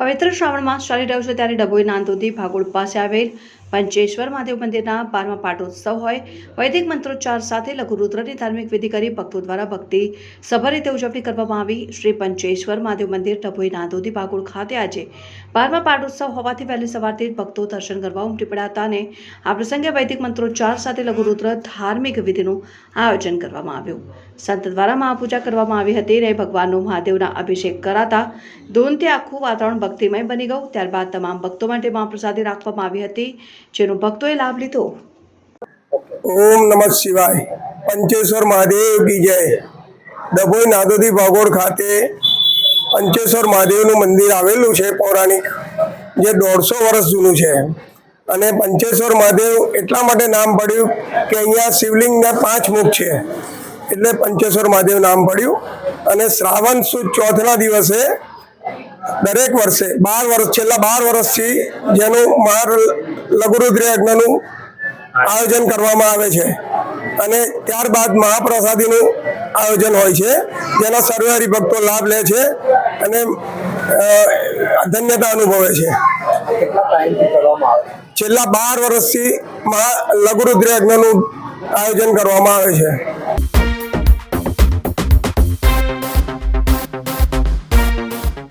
પવિત્ર શ્રાવણ માસ ચાલી રહ્યો છે ત્યારે ડભોઈ નાંદોદી ભાગોળ પાસે આવેલ પંચેશ્વર મહાદેવ મંદિરના બારમા પાટોત્સવ હોય, વૈદિક મંત્રોચ્ચાર સાથે લઘુરુદ્રની ધાર્મિક વિધિ કરી ભક્તો દ્વારા ભક્તિ સભર રીતે ઉજવણી કરવામાં આવી. શ્રી પંચેશ્વર મહાદેવ મંદિર ડભોઈ નાંદોદી ભાગોળ ખાતે આજે બારમા પાટોત્સવ હોવાથી વહેલી સવારથી ભક્તો દર્શન કરવા ઉમટી પડ્યા હતા અને આ પ્રસંગે વૈદિક મંત્રોચ્ચાર સાથે લઘુરુદ્ર ધાર્મિક વિધિનું આયોજન કરવામાં આવ્યું. સંત દ્વારા મહાપૂજા કરવામાં આવી હતી અને ભગવાનનો મહાદેવના અભિષેક કરાતા ધૂનથી આખું વાતાવરણ ભક્તિમય બની ગયું. ત્યારબાદ તમામ ભક્તો માટે મહાપ્રસાદી રાખવામાં આવી હતી. જેનો ભક્તોએ લાભ લીધો. ઓમ નમઃ શિવાય. પંચેશ્વર મહાદેવ કી જય. ડભોઈ નાદોદી ભાગોળ ખાતે પંચેશ્વર મહાદેવનું મંદિર આવેલું છે પૌરાણિક, જે દોઢસો વર્ષ જૂનું છે. અને પંચેશ્વર મહાદેવ એટલા માટે નામ પડ્યું કે અહીંયા શિવલિંગના પાંચ મુખ છે. એટલે પંચેશ્વર મહાદેવ નામ પડ્યું. અને શ્રાવણ સુદ ચોથના દિવસે દરેક વર્ષે, બાર વર્ષ, છેલ્લા બાર વર્ષથી જેનું મહાર લઘુરુદ્ર યજ્ઞનું આયોજન કરવામાં આવે છે. અને ત્યારબાદ મહાપ્રસાદીનું આયોજન હોય છે. જેના સર્વે હરિભક્તો લાભ લે છે અને ધન્યતા અનુભવે છે. છેલ્લા બાર વર્ષથી મહા લઘુરુદ્ર યજ્ઞનું આયોજન કરવામાં આવે છે.